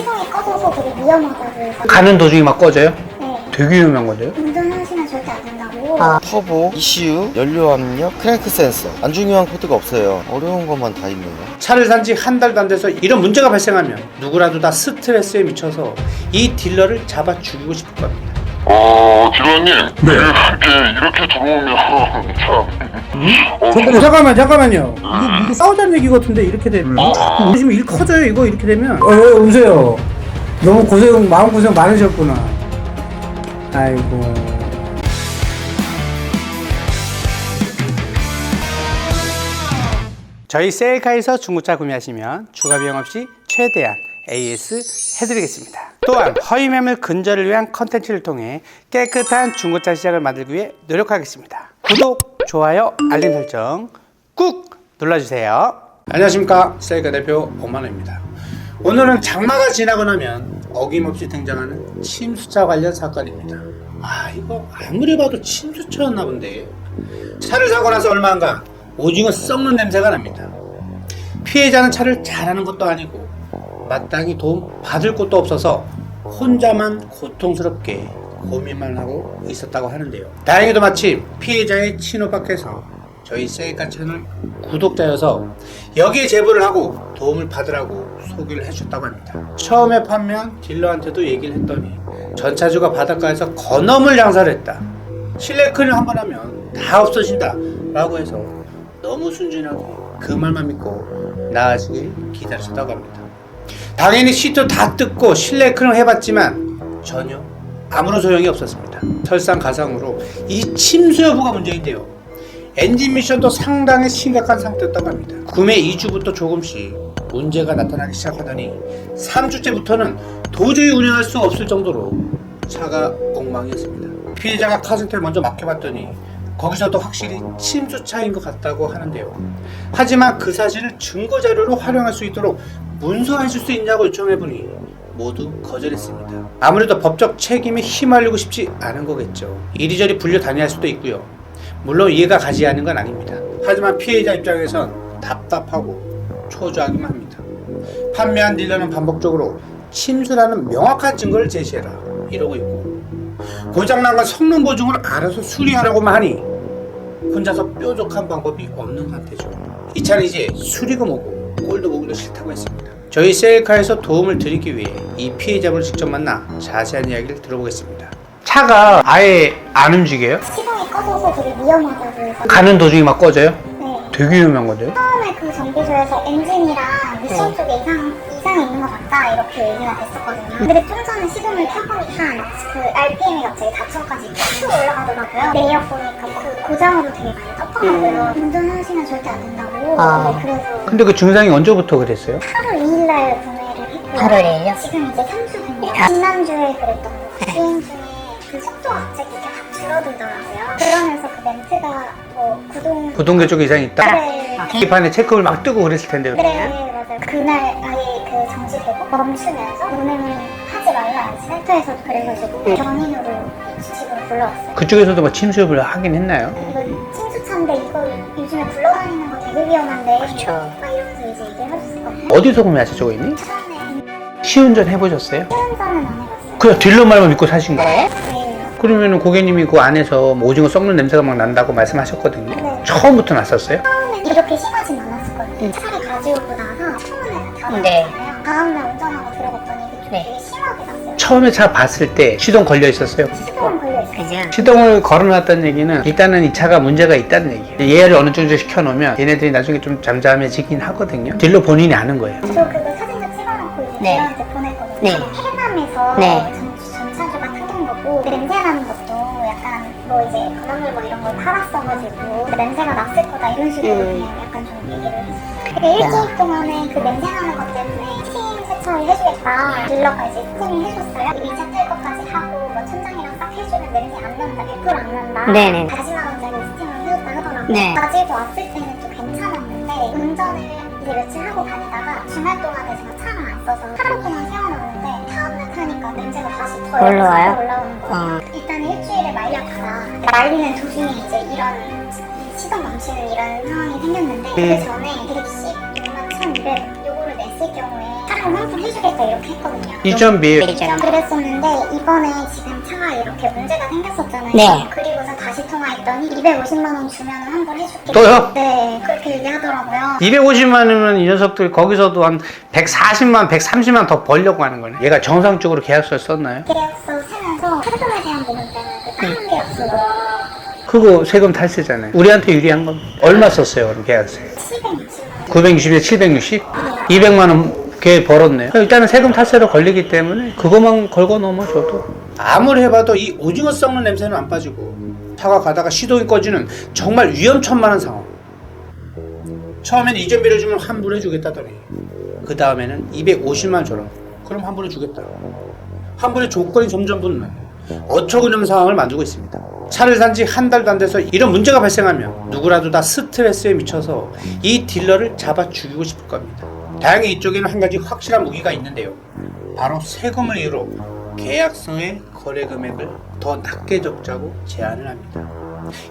시동이 꺼져서 되게 위험하다고 해서 가는 도중에 막 꺼져요? 네. 되게 위험한 건데요? 운전하시면 절대 안 된다고 터보, ECU, 연료 압력, 크랭크 센서. 안 중요한 코드가 없어요. 어려운 것만 다 있네요. 차를 산 지 한 달도 안 돼서 이런 문제가 발생하면 누구라도 다 스트레스에 미쳐서 이 딜러를 잡아 죽이고 싶을 겁니다. 어, 딜러님. 네. 이렇게, 이렇게 들어오면, 참. 잠깐만, 잠깐만, 잠깐만요. 이거, 이거 싸우자는 얘기 같은데 이렇게 되면 우리 지금 일 커져요. 이거 이렇게 되면. 어, 왜 오세요? 너무 고생, 마음 고생 많으셨구나. 아이고. 저희 셀카에서 중고차 구매하시면 추가 비용 없이 최대한 AS 해드리겠습니다. 또한 허위 매물 근절을 위한 컨텐츠를 통해 깨끗한 중고차 시장을 만들기 위해 노력하겠습니다. 구독, 좋아요, 알림 설정 꾹 눌러주세요. 안녕하십니까 셀카 대표 오만호입니다. 오늘은 장마가 지나고 나면 어김없이 등장하는 침수차 관련 사건입니다. 아 이거 아무리 봐도 침수차였나 본데 차를 사고 나서 얼마 안가 오징어 썩는 냄새가 납니다. 피해자는 차를 잘하는 것도 아니고 마땅히 도움 받을 곳도 없어서 혼자만 고통스럽게 고민만 하고 있었다고 하는데요. 다행히도 마침 피해자의 친오빠께서 저희 세이카 채널 구독자여서 여기에 제보를 하고 도움을 받으라고 소개를 해주셨다고 합니다. 처음에 판매한 딜러한테도 얘기를 했더니 전차주가 바닷가에서 건어물 장사를 했다. 실내 클린 한번 하면 다 없어진다 라고 해서 너무 순진하게 그 말만 믿고 나아지길 기다리셨다고 합니다. 당연히 시트 다 뜯고 실내 클린 해봤지만 전혀 아무런 소용이 없었습니다. 설상가상으로 이 침수 여부가 문제인데요. 엔진 미션도 상당히 심각한 상태였다고 합니다. 구매 2주부터 조금씩 문제가 나타나기 시작하더니 3주째부터는 도저히 운행할 수 없을 정도로 차가 엉망이었습니다. 피해자가 카센터를 먼저 맡겨봤더니 거기서도 확실히 침수 차인 것 같다고 하는데요. 하지만 그 사실을 증거 자료로 활용할 수 있도록 문서해 줄 수 있냐고 요청해 보니 모두 거절했습니다. 아무래도 법적 책임에 휘말리고 싶지 않은 거겠죠. 이리저리 불려 다녀야 할 수도 있고요. 물론 이해가 가지 않는 건 아닙니다. 하지만 피해자 입장에선 답답하고 초조하기만 합니다. 판매한 딜러는 반복적으로 침수라는 명확한 증거를 제시해라 이러고 있고 고장난 건 성능 보증을 알아서 수리하라고만 하니 혼자서 뾰족한 방법이 없는 상태죠. 이 차는 이제 수리고 뭐고 꼴도 보기도 싫다고 했습니다. 저희 셀카에서 도움을 드리기 위해 이 피해자분을 직접 만나 자세한 이야기를 들어보겠습니다. 차가 아예 안 움직여요? 시동이 꺼져서 되게 위험하다고 해서 가는 도중에 막 꺼져요? 네. 되게 위험한 건데요? 처음에 그 정비소에서 엔진이랑 미션 쪽에 이상, 이상이 있는 것 같다 이렇게 얘기가 됐었거든요 근데 좀 전에 시동을 켜보니까 그 RPM이 갑자기 4천까지 쭉 올라가더라고요 내역 보니까 그 고장으로 되게 많이 떴더라고요 운전하시면 절대 안 된다고 아. 네, 그래서 근데 그 증상이 언제부터 그랬어요? 8월 2일날 구매를 했고요 8월 2일요? 지금 이제 3주 됐네요 지난주에 그랬던 거 주행 중에 그 속도가 갑자기 이렇게 확 줄어들더라고요 그러면서 그 멘트가 뭐 구동 구동계 쪽에 이상이 있다? 네. 기판에 체크를 막 뜨고 그랬을 텐데요. 네, 맞아요. 그날 아예 그 정지되고 멈추면서 운행을 하지 말라 센터에서도 그래가지고 견인으로 수칙으로 불러왔어요. 그쪽에서도 뭐 침수 여부를 하긴 했나요? 이거 침수차인데 이거 요즘에 굴러다니는 거 되게 위험한데 그쵸. 막 이러면서 이제 얘기를 해줬었거든요. 어디서 구매하셨죠, 고객님? 처음에 시운전 해보셨어요? 시운전은 안 해봤어요. 그냥 딜러 말만 믿고 사신 거예요? 네. 네. 그러면 고객님이 그 안에서 뭐 오징어 썩는 냄새가 막 난다고 말씀하셨거든요. 네. 처음부터 났었어요? 처음에 이렇게 심하진 않았었거든요. 차를 가져오고 나서 창문을 다 네. 다음 날 운전하고 들어봤더니 그쪽이 네. 되게 심하게 났어요. 처음에 차 봤을 때 시동 걸려 있었어요. 걸려 있어요. 그죠? 시동을 걸어놨다는 얘기는 일단은 이 차가 문제가 있다는 얘기예요. 예열을 어느 정도 시켜놓으면 얘네들이 나중에 좀 잠잠해지긴 하거든요. 딜러 본인이 아는 거예요. 저 그거 사진도 찍어놓고 이제 네. 보냈거든요. 네. 해남에서 네. 전, 전차주가 타던 거고 그 냄새 나는 것도 약간 뭐 이제 건어물 뭐 이런 걸 팔았어가지고 그 냄새가 났을 거다 이런 식으로 음. 그냥 약간 좀 얘기를 했어요. 그게 일주일 동안에 그 냄새 나는 것 때문에 세차를 해주겠다. 딜러가 이제 스팀을 해줬어요. 2차 탈거까지 하고 뭐 천장이랑 싹 해주면 냄새 안 난다. 100%안 난다. 네네. 40만 원짜리 스팀을 해줬다 하더라고요. 네. 가지고 왔을 때는 또 괜찮았는데 운전을 이제 며칠 하고 다니다가 주말 동안에 제가 차를 안 써서 하루 동안 세워놨는데 다음날 타니까 냄새가 다시 더 올라와요? 올라오는 거예요. 어. 일단 일주일에 말려다가 말리는 도중에 이제 이런 시동 멈추는 이런 상황이 생겼는데 음. 그 전에 110, 6만 1200 요거를 냈어요. 있을 경우에 차량 환불 해주겠다 이렇게 했거든요. 이전 비 그랬었는데 이번에 지금 차가 이렇게 문제가 생겼었잖아요. 네. 그리고서 다시 통화했더니 250만 원 주면 환불 해줄게. 또요? 네, 그렇게 얘기하더라고요. 250만 원이면 이 녀석들 거기서도 한 140만, 130만 더 벌려고 하는 거네. 얘가 정상적으로 계약서를 썼나요? 계약서 쓰면서 세금에 대한 부분 때문에 그 다른 계약서로 그거 세금 탈세잖아요. 우리한테 유리한 건 얼마 썼어요, 그럼 계약서에? 760만 960에 760? 200만 원개 벌었네요. 일단은 세금 탈세로 걸리기 때문에 그것만 걸고 넘어줘도 아무리 해봐도 이 오징어 썩는 냄새는 안 빠지고 차가 가다가 시동이 꺼지는 정말 위험천만한 상황. 처음엔 이전비를 주면 환불해 주겠다더니 그 다음에는 250만 줘라. 그럼 환불해 주겠다. 환불의 조건이 점점 붙는 어처구니없는 상황을 만들고 있습니다. 차를 산 지 한 달도 안 돼서 이런 문제가 발생하면 누구라도 다 스트레스에 미쳐서 이 딜러를 잡아 죽이고 싶을 겁니다. 다행히 이쪽에는 한 가지 확실한 무기가 있는데요. 바로 세금을 이유로 계약서의 거래 금액을 더 낮게 적자고 제안을 합니다.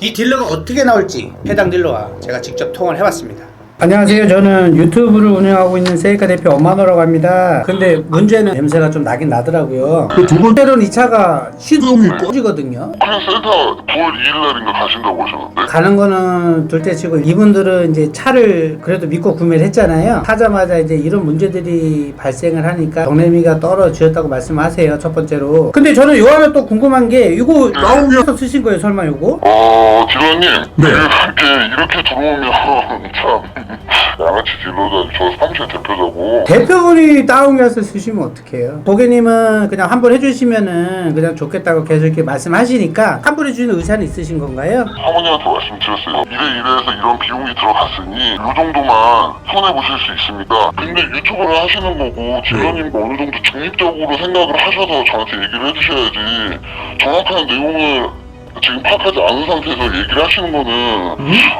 이 딜러가 어떻게 나올지 해당 딜러와 제가 직접 통화를 해봤습니다. 안녕하세요. 저는 유튜브를 운영하고 있는 세이카 대표 엄마노라고 합니다. 근데 문제는 냄새가 좀 나긴 나더라고요. 그 두 번째로는 이 차가 시동이 꺼지거든요. 그냥 센터 9월 2일날인가 가신다고 하셨는데 가는 거는 둘째 치고 이분들은 이제 차를 그래도 믿고 구매를 했잖아요. 사자마자 이제 이런 문제들이 발생을 하니까 경매미가 떨어지었다고 말씀하세요. 첫 번째로. 근데 저는 요 하나 또 궁금한 게 이거 나오면서 쓰신 거예요, 설마 요거? 어 딜러님 네. 이렇게 이렇게 들어오면 참. 양아치 딜러다 저 사무실 대표자고. 대표분이 다운해서 쓰시면 어떡해요? 고객님은 그냥 환불 해주시면은 그냥 좋겠다고 계속 이렇게 말씀하시니까 환불해 주는 의사는 있으신 건가요? 사모님한테 말씀드렸어요. 이래 이래해서 이런 비용이 들어갔으니 이 정도만 손해보실 수 있습니다. 근데 유튜브를 하시는 거고 딜러님도 어느 정도 중립적으로 생각을 하셔서 저한테 얘기를 해주셔야지 정확한 내용을 지금 파악하지 않은 상태에서 얘기를 하시는 거는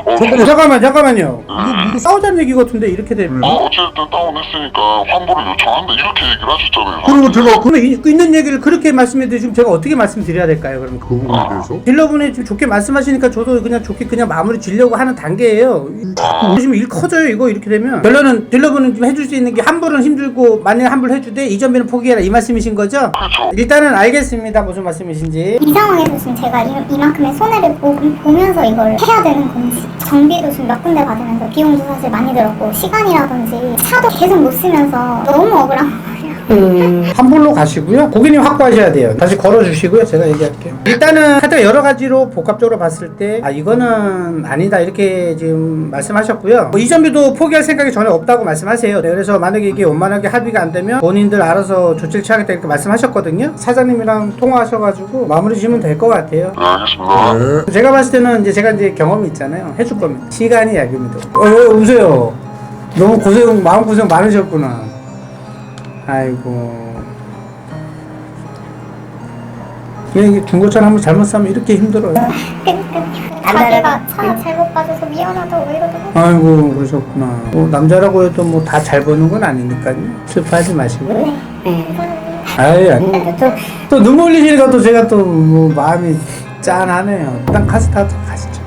어, 잠깐만, 잠깐만, 잠깐만요. 이거, 이거 싸우자는 얘기 같은데 이렇게 되면? 어, 어쨌든 다운했으니까 환불을 요청한다 이렇게 얘기를 하셨잖아요 그리고 제가 그러면 이- 있는 얘기를 그렇게 말씀해 드리면 제가 어떻게 말씀드려야 될까요? 그럼 그 부분에 대해서? 딜러분이 지금 좋게 말씀하시니까 저도 그냥 좋게 그냥 마무리 지려고 하는 단계예요. 자꾸 보시면 일 커져요 이거 이렇게 되면 결론은 딜러분은 좀 해줄 수 있는 게 환불은 힘들고 만약 환불 해주되 이전비는 포기해라 이 말씀이신 거죠? 그렇죠 일단은 알겠습니다 무슨 말씀이신지. 이 상황에서 지금 제가 이, 이만큼의 손해를 보, 보면서 이걸 해야 되는 건지 정비도 지금 몇 군데 받으면서 비용도 사실 많이 들었고 시간이라든지 차도 계속 못 쓰면서 너무 억울한 환불로 가시고요. 고객님 확보하셔야 돼요. 다시 걸어주시고요. 제가 얘기할게요. 일단은 하여튼 여러 가지로 복합적으로 봤을 때, 아, 이거는 아니다. 이렇게 지금 말씀하셨고요. 뭐 이전비도 포기할 생각이 전혀 없다고 말씀하세요. 네, 그래서 만약에 이게 원만하게 합의가 안 되면 본인들 알아서 조치를 취하겠다 이렇게 말씀하셨거든요. 사장님이랑 통화하셔가지고 마무리 지으면 될 것 같아요. 네 알겠습니다 제가 봤을 때는 이제 제가 이제 경험이 있잖아요. 해줄 겁니다. 시간이 약입니다. 어, 왜 우세요? 너무 고생, 마음 고생 많으셨구나. 아이고. 그냥 이게 중고차 한번 잘못 사면 이렇게 힘들어요. 자기가 차 잘못 봐줘서 미안하다고 이러더라고요 아이고, 그러셨구나. 뭐, 남자라고 해도 뭐 다잘 버는 건 아니니까요. 슬퍼하지 마시고. 아이, 아니. 또또 눈물 흘리시니까 또 제가 또 뭐 마음이 짠하네요. 일단 카스 타고 가시죠.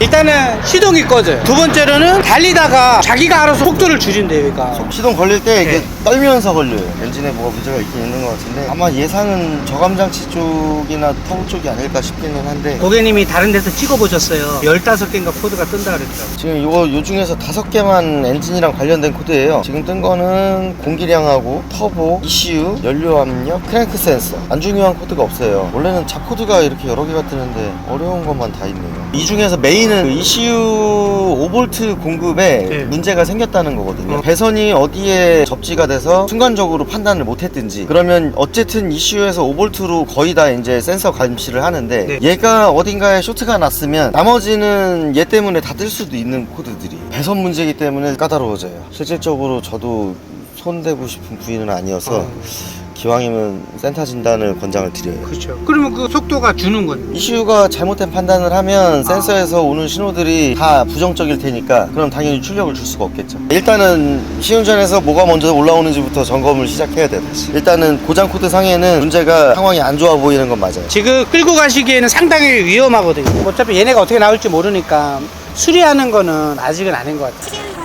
일단은 시동이 꺼져요. 두 번째로는 달리다가 자기가 알아서 속도를 줄인대요, 얘가. 시동 걸릴 때 이게 네. 떨면서 걸려요. 엔진에 뭐가 문제가 있긴 있는 것 같은데 아마 예상은 저감장치 쪽이나 터보 쪽이 아닐까 싶기는 한데 고객님이 다른 데서 찍어보셨어요. 15개인가 코드가 뜬다 그랬더라고요. 지금 이거 요 중에서 다섯 개만 엔진이랑 관련된 코드예요. 지금 뜬 거는 공기량하고 터보, ECU, 연료 압력, 크랭크 센서. 안 중요한 코드가 없어요. 원래는 잡코드가 이렇게 여러 개가 뜨는데 어려운 것만 다 있네요. 이 중에서 메인은 그 ECU 5V 공급에 네. 문제가 생겼다는 거거든요. 배선이 어디에 접지가 돼서 순간적으로 판단을 못 했든지 그러면 어쨌든 ECU에서 5V로 거의 다 이제 센서 감시를 하는데 네. 얘가 어딘가에 쇼트가 났으면 나머지는 얘 때문에 다 뜰 수도 있는 코드들이 배선 문제이기 때문에 까다로워져요. 실질적으로 저도 손대고 싶은 부위는 아니어서 기왕이면 센터 진단을 권장을 드려요. 그렇죠. 그러면 그 속도가 주는 건 ECU가 잘못된 판단을 하면 센서에서 오는 신호들이 다 부정적일 테니까 그럼 당연히 출력을 줄 수가 없겠죠. 일단은 시운전에서 뭐가 먼저 올라오는지부터 점검을 시작해야 돼요. 다시. 일단은 고장 코드 상에는 문제가 상황이 안 좋아 보이는 건 맞아요. 지금 끌고 가시기에는 상당히 위험하거든요. 어차피 얘네가 어떻게 나올지 모르니까 수리하는 거는 아직은 아닌 것 같아요.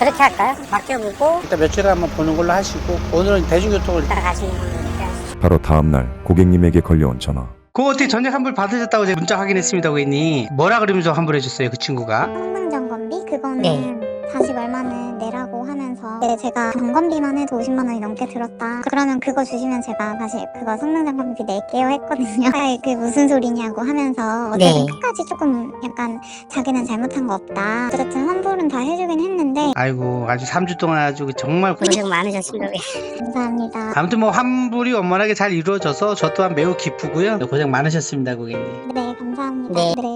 그렇게 할까요? 맡겨보고 일단 며칠에 한번 보는 걸로 하시고 오늘은 대중교통을 이따 가시는 걸로 이렇게 하시죠. 바로 다음날 고객님에게 걸려온 전화. 그거 어떻게 전액 환불 받으셨다고 제가 문자 확인했습니다 고객님 뭐라 그러면서 환불해줬어요 그 친구가 성능 점검비 그거는 네. 40 얼마는 내라고 하면서 네, 제가 점검비만 해도 50만 원이 넘게 들었다. 그러면 그거 주시면 제가 다시 그거 성능 점검비 낼게요 했거든요. 아, 그게 무슨 소리냐고 하면서 어쨌든 네. 끝까지 조금 약간 자기는 잘못한 거 없다. 어쨌든 환불은 다 해주긴 했는데 아이고 아주 3주 동안 아주 정말 고- 고생 많으셨습니다. 감사합니다. 아무튼 뭐 환불이 원만하게 잘 이루어져서 저 또한 매우 기쁘고요 고생 많으셨습니다 고객님 네 감사합니다. 네. 네.